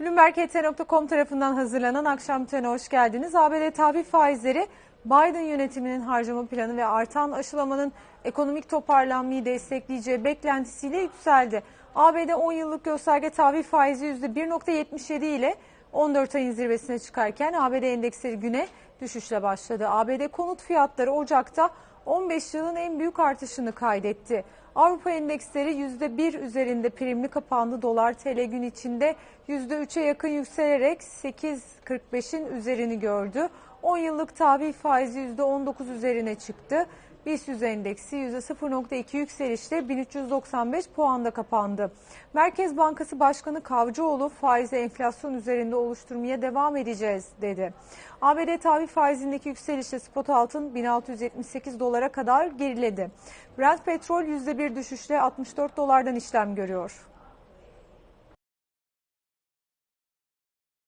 Bloomberg.com tarafından hazırlanan akşam bültenine hoş geldiniz. ABD tahvil faizleri Biden yönetiminin harcama planı ve artan aşılamanın ekonomik toparlanmayı destekleyeceği beklentisiyle yükseldi. ABD 10 yıllık gösterge tahvil faizi %1.77 ile 14 ayın zirvesine çıkarken ABD endeksleri güne düşüşle başladı. ABD konut fiyatları Ocak'ta 15 yılın en büyük artışını kaydetti. Avrupa endeksleri %1 üzerinde primli kapandı. Dolar TL gün içinde %3'e yakın yükselerek 8.45'in üzerini gördü. 10 yıllık tahvil faizi %19 üzerine çıktı. BIST 100 endeksi %0.2 yükselişle 1395 puanda kapandı. Merkez Bankası Başkanı Kavcıoğlu faizi enflasyon üzerinde oluşturmaya devam edeceğiz dedi. ABD tahvil faizindeki yükselişle spot altın 1678 dolara kadar geriledi. Brent petrol %1 düşüşle 64 dolardan işlem görüyor.